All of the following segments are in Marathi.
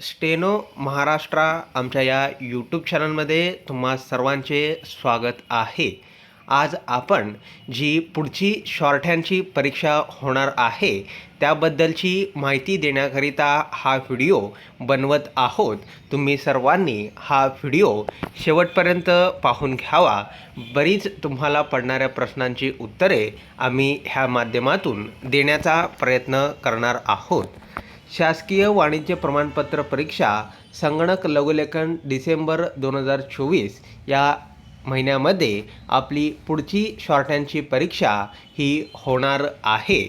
स्टेनो महाराष्ट्रा आमच्या या यूट्यूब चॅनलमध्ये तुम्हा सर्वांचे स्वागत आहे. आज आपण जी पुढची शॉर्टहँडची परीक्षा होणार आहे त्याबद्दलची माहिती देण्याकरिता हा व्हिडिओ बनवत आहोत. तुम्ही सर्वांनी हा व्हिडिओ शेवटपर्यंत पाहून घ्यावा. बरीच तुम्हाला पडणाऱ्या प्रश्नांची उत्तरे आम्ही ह्या माध्यमातून देण्याचा प्रयत्न करणार आहोत. शासकीय वाणिज्य प्रमाणपत्र परीक्षा संगणक लघुलेखन डिसेंबर दोन हजार चोवीस या महिन्यामध्ये आपली पुढची शॉर्टहँडची परीक्षा ही होणार आहे.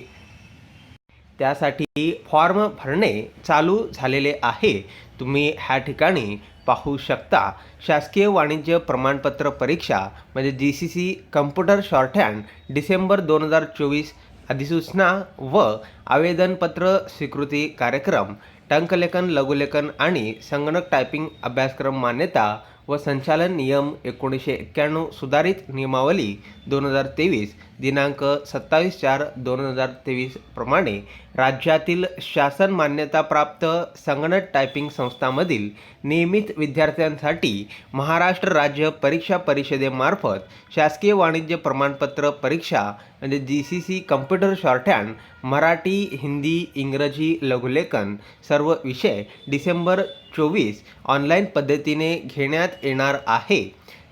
त्यासाठी फॉर्म भरणे चालू झालेले आहे. तुम्ही ह्या ठिकाणी पाहू शकता शासकीय वाणिज्य प्रमाणपत्र परीक्षा म्हणजे G C C computer shorthand December दोन हजार चोवीस अधिसूचना व आवेदनपत्र स्वीकृती कार्यक्रम टंकलेखन लघुलेखन आणि संगणक टायपिंग अभ्यासक्रम मान्यता व संचालन नियम एकोणीसशे एक्क्याण्णव सुधारित नियमावली दोन हजार तेवीस दिनांक सत्तावीस चार दोन हजार तेवीस प्रमाणे राज्यातील शासन मान्यताप्राप्त संगणक टायपिंग संस्थांमधील नियमित विद्यार्थ्यांसाठी महाराष्ट्र राज्य परीक्षा परिषदेमार्फत शासकीय वाणिज्य प्रमाणपत्र परीक्षा म्हणजे G C C computer shorthand Marathi Hindi इंग्रजी लघुलेखन सर्व विषय डिसेंबर चोवीस ऑनलाईन पद्धतीने घेण्यात येणार आहे.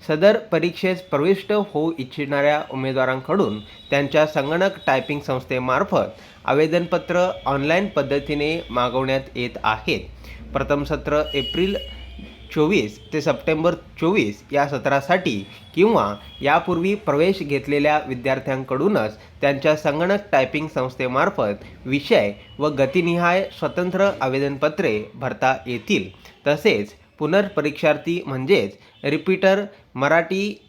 सदर परीक्षेस प्रविष्ट होऊ इच्छिणाऱ्या उमेदवारांकडून त्यांच्या संगणक टायपिंग संस्थेमार्फत आवेदनपत्र ऑनलाईन पद्धतीने मागवण्यात येत आहेत प्रथम सत्र एप्रिल चोवीस ते सप्टेंबर चोवीस या सत्रासाठी किंवा यापूर्वी प्रवेश घेतलेल्या विद्यार्थ्यांकडूनच त्यांच्या संगणक टायपिंग संस्थेमार्फत विषय व गतिनिहाय स्वतंत्र आवेदनपत्रे भरता येतील. तसेच पुनर्परीक्षार्थी म्हणजेच रिपीटर मराठी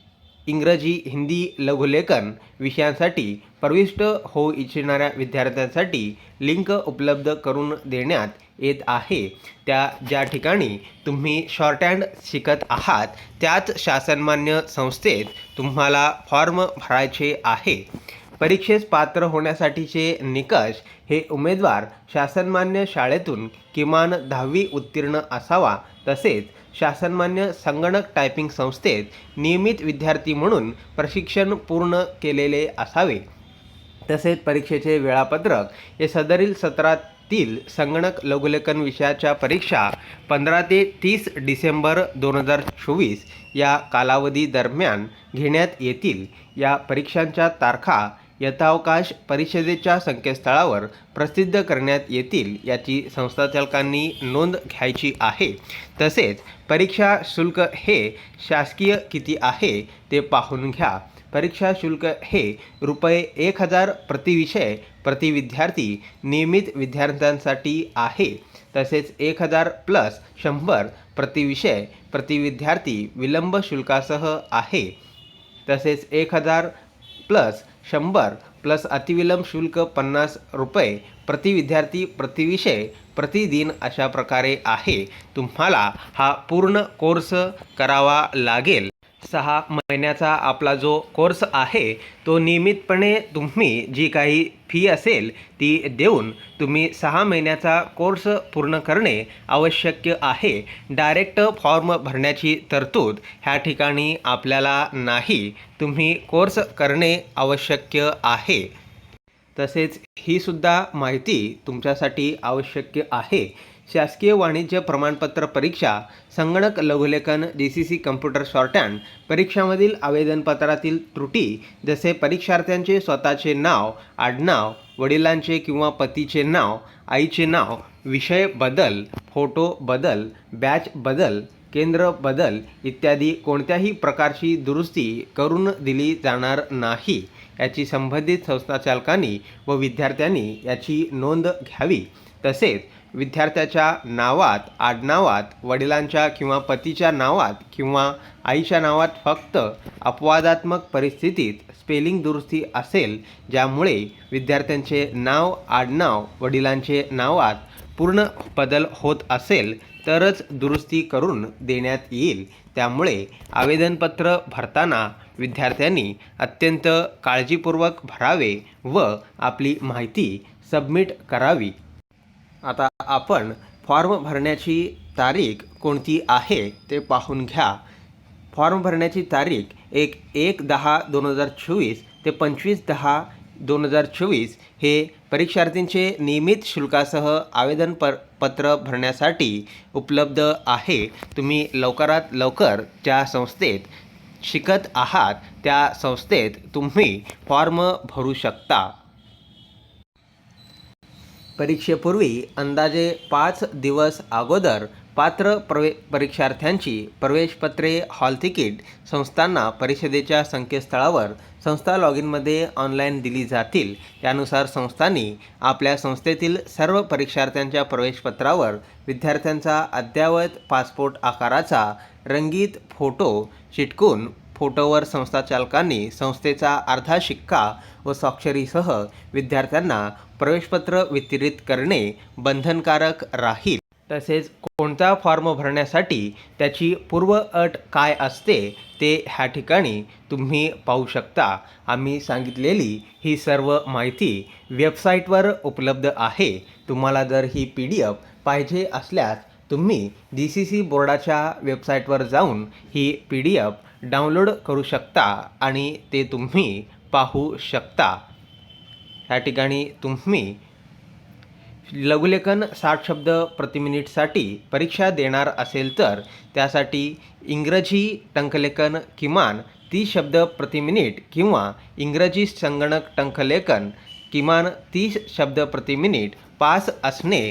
इंग्रजी हिंदी लघुलेखन विषयांसाठी प्रविष्ट होऊ इच्छिणाऱ्या विद्यार्थ्यांसाठी लिंक उपलब्ध करून देण्यात येत आहे. त्या ज्या ठिकाणी तुम्ही शॉर्टहँड शिकत आहात त्याच शासनमान्य संस्थेत तुम्हाला फॉर्म भरायचे आहे. परीक्षेस पात्र होण्यासाठीचे निकष हे उमेदवार शासनमान्य शाळेतून किमान दहावी उत्तीर्ण असावा. तसेच शासनमान्य संगणक टायपिंग संस्थेत नियमित विद्यार्थी म्हणून प्रशिक्षण पूर्ण केलेले असावे. तसेच परीक्षेचे वेळापत्रक हे सदरील सत्रातील संगणक लघुलेखन विषयाच्या परीक्षा पंधरा ते तीस डिसेंबर दोन हजार चोवीस या कालावधी दरम्यान घेण्यात येतील. या परीक्षांच्या तारखा यथावकाश परिषदेच्या संकेतस्थळावर प्रसिद्ध करण्यात येतील याची संस्थाचालकांनी नोंद घ्यायची आहे. तसेच परीक्षा शुल्क हे शासकीय किती आहे ते पाहून घ्या. परीक्षा शुल्क हे रुपये एक हजार प्रतिविषय प्रतिविद्यार्थी नियमित विद्यार्थ्यांसाठी आहे. तसेच एक हजार प्लस शंभर प्रतिविषय प्रतिविद्यार्थी विलंब शुल्कासह आहे. तसेच एक हजार प्लस शंभर प्लस अतिविलंब शुल्क पन्नास रुपये प्रति विद्यार्थी प्रतिविषय प्रतिदिन अशा प्रकारे आहे. तुम्हाला हा पूर्ण कोर्स करावा लागेल. सहा महिन्याचा आपला जो कोर्स आहे तो नियमितपणे तुम्ही जी काही फी असेल ती देऊन तुम्ही सहा महिन्याचा कोर्स पूर्ण करणे आवश्यक आहे. डायरेक्ट फॉर्म भरण्याची तरतूद ह्या ठिकाणी आपल्याला नाही. तुम्ही कोर्स करणे आवश्यक आहे. तसेच ही सुद्धा माहिती तुमच्यासाठी आवश्यक आहे. शासकीय वाणिज्य प्रमाणपत्र परीक्षा संगणक लघुलेखन D C C computer shorthand परीक्षामधील आवेदनपत्रातील त्रुटी जसे परीक्षार्थ्यांचे स्वतःचे नाव आडनाव वडिलांचे किंवा पतीचे नाव आईचे नाव विषय बदल फोटो बदल बॅच बदल केंद्र बदल इत्यादी कोणत्याही प्रकारची दुरुस्ती करून दिली जाणार नाही. याची संबंधित संस्थाचालकांनी व विद्यार्थ्यांनी याची नोंद घ्यावी. तसेच विद्यार्थ्याच्या नावात आडनावात वडिलांच्या किंवा पतीच्या नावात किंवा आईच्या नावात फक्त अपवादात्मक परिस्थितीत स्पेलिंग दुरुस्ती असेल ज्यामुळे विद्यार्थ्यांचे नाव आडनाव वडिलांचे नावात पूर्ण बदल होत असेल तरच दुरुस्ती करून देण्यात येईल. त्यामुळे आवेदनपत्र भरताना विद्यार्थ्यांनी अत्यंत काळजीपूर्वक भरावे व आपली माहिती सबमिट करावी. आता आपण फॉर्म भरण्याची तारीख कोणती आहे ते पाहून घ्या. फॉर्म भरण्याची तारीख एक एक दहा दोन हजार चोवीस ते पंचवीस दहा दोन हजार चोवीस हे परीक्षार्थींचे नियमित शुल्कासह आवेदन पर पत्र भरण्यासाठी उपलब्ध आहे. तुम्ही लवकरात लवकर ज्या संस्थेत शिकत आहात. त्या संस्थेत तुम्ही फॉर्म भरू शकता. परीक्षेपूर्वी अंदाजे पाच दिवस अगोदर पात्र प्रवे परीक्षार्थ्यांची प्रवेशपत्रे हॉल तिकीट संस्थांना परिषदेच्या संकेतस्थळावर संस्था लॉग इनमध्ये ऑनलाईन दिली जातील. त्यानुसार संस्थांनी आपल्या संस्थेतील सर्व परीक्षार्थ्यांच्या प्रवेशपत्रावर विद्यार्थ्यांचा अद्ययावत पासपोर्ट आकाराचा रंगीत फोटो चिटकून फोटोवर संस्थाचालकांनी संस्थेचा अर्धा शिक्का व स्वाक्षरीसह विद्यार्थ्यांना प्रवेशपत्र वितरित करणे बंधनकारक राहील. तसेच कोणता फॉर्म भरण्यासाठी त्याची पूर्व अट काय असते ते ह्या ठिकाणी तुम्ही पाहू शकता. आम्ही सांगितलेली ही सर्व माहिती वेबसाईटवर उपलब्ध आहे. तुम्हाला जर ही पी डी एफ पाहिजे असल्यास तुम्ही डी सी सी बोर्डाच्या वेबसाईटवर जाऊन ही पी डी एफ डाउनलोड करू शकता आणि ते तुम्ही पाहू शकता. या ठिकाणी तुम्ही लघुलेखन साठ शब्द प्रति मिनिटसाठी परीक्षा देणार असेल तर त्यासाठी इंग्रजी टंकलेखन किमान तीस शब्द प्रति मिनिट किंवा इंग्रजी संगणक टंकलेखन किमान तीस शब्द प्रति मिनिट पास असणे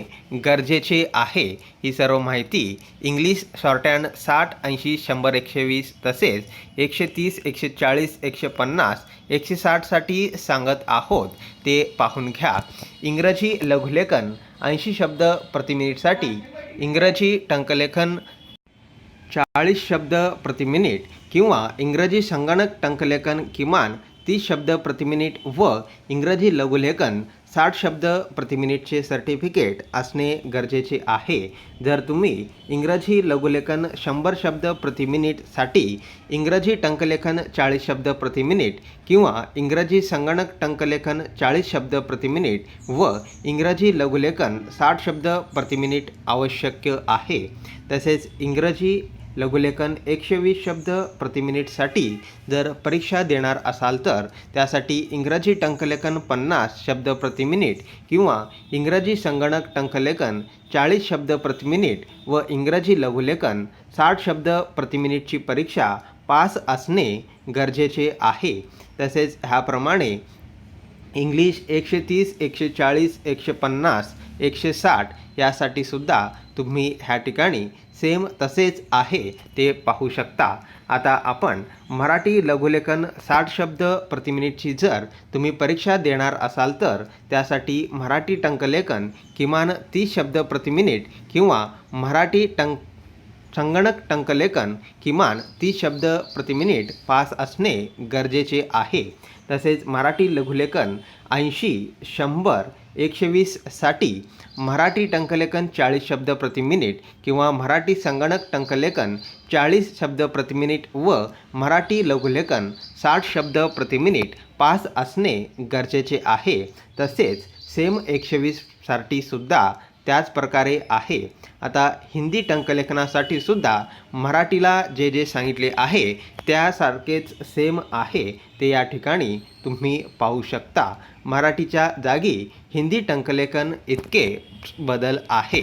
गरजेचे आहे ही सर्व माहिती इंग्लिश शॉर्टहँड साठ ऐंशी शंभर एकशे वीस तसेच एकशे तीस एकशे चाळीस एकशे पन्नास एकशे साठसाठी सांगत आहोत ते पाहून घ्या. इंग्रजी लघुलेखन ऐंशी शब्द प्रतिमिनिटसाठी इंग्रजी टंकलेखन चाळीस शब्द प्रति मिनिट किंवा इंग्रजी संगणक टंकलेखन किमान तीस शब्द प्रति मिनिट व इंग्रजी लघुलेखन साठ शब्द प्रति मिनिटचे सर्टिफिकेट असणे गरजेचे आहे. जर तुम्ही इंग्रजी लघुलेखन शंभर शब्द प्रति मिनिटसाठी इंग्रजी टंकलेखन चाळीस शब्द प्रति मिनिट किंवा इंग्रजी संगणक टंकलेखन चाळीस शब्द प्रति मिनिट व इंग्रजी लघुलेखन साठ शब्द प्रति मिनिट आवश्यक आहे. तसेच इंग्रजी लघुलेखन एकशे वीस शब्द प्रति मिनिटसाठी जर परीक्षा देणार असाल तर त्यासाठी इंग्रजी टंकलेखन पन्नास शब्द प्रति मिनिट किंवा इंग्रजी संगणक टंकलेखन चाळीस शब्द प्रति मिनिट व इंग्रजी लघुलेखन साठ शब्द प्रति मिनिटची परीक्षा पास असणे गरजेचे आहे. तसेच ह्याप्रमाणे इंग्लिश एकशे तीस एकशे चाळीस एकशे पन्नास एकशे साठ यासाठी सुद्धा तुम्ही ह्या ठिकाणी सेम तसेच आहे ते पाहू शकता. आता आपण मराठी लघुलेखन साठ शब्द प्रतिमिनिटची जर तुम्ही परीक्षा देणार असाल तर त्यासाठी मराठी टंकलेखन किमान तीस शब्द प्रति मिनिट किंवा मराठी टंक संगणक टंकलेखन किमान तीस शब्द प्रति मिनिट पास असणे गरजेचे आहे. तसेच मराठी लघुलेखन ऐंशी शंभर एकशे वीससाठी मराठी टंकलेखन चाळीस शब्द प्रति मिनिट किंवा मराठी संगणक टंकलेखन चाळीस शब्द प्रति मिनिट व मराठी लघुलेखन साठ शब्द प्रति मिनिट पास असणे गरजेचे आहे. तसेच सेम एकशे वीससाठी सुद्धा त्याच प्रकारे आहे. आता हिंदी टंकलेखनासाठी सुद्धा मराठीला जे जे सांगितले आहे त्यासारखेच सेम आहे. ते या ठिकाणी तुम्ही पाहू शकता. मराठीच्या जागी हिंदी टंकलेखन इतके बदल आहे.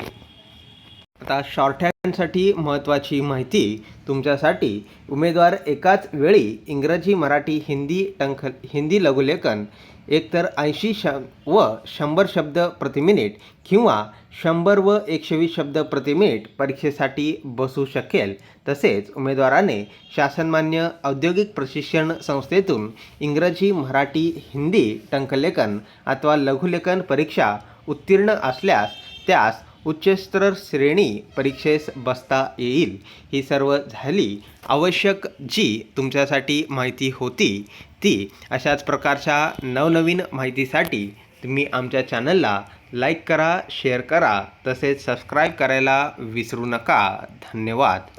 आता शॉर्ट शॉर्टहँडसाठी महत्त्वाची माहिती तुमच्यासाठी. उमेदवार एकाच वेळी इंग्रजी मराठी हिंदी टंक हिंदी लघुलेखन एकतर ऐंशी श व शंभर शब्द प्रति मिनिट किंवा शंभर व एकशे वीस शब्द प्रति मिनिट परीक्षेसाठी बसू शकेल. तसेच उमेदवाराने शासनमान्य औद्योगिक प्रशिक्षण संस्थेतून इंग्रजी मराठी हिंदी टंकलेखन अथवा लघुलेखन परीक्षा उत्तीर्ण असल्यास त्यास उच्चस्तर श्रेणी परीक्षेस बसता येईल. ही सर्व झाली. आवश्यक जी तुमच्यासाठी माहिती होती ती अशाच प्रकारच्या नवनवीन माहितीसाठी तुम्ही आमच्या चॅनलला लाईक करा शेअर करा. तसेच सबस्क्राईब करायला विसरू नका. धन्यवाद.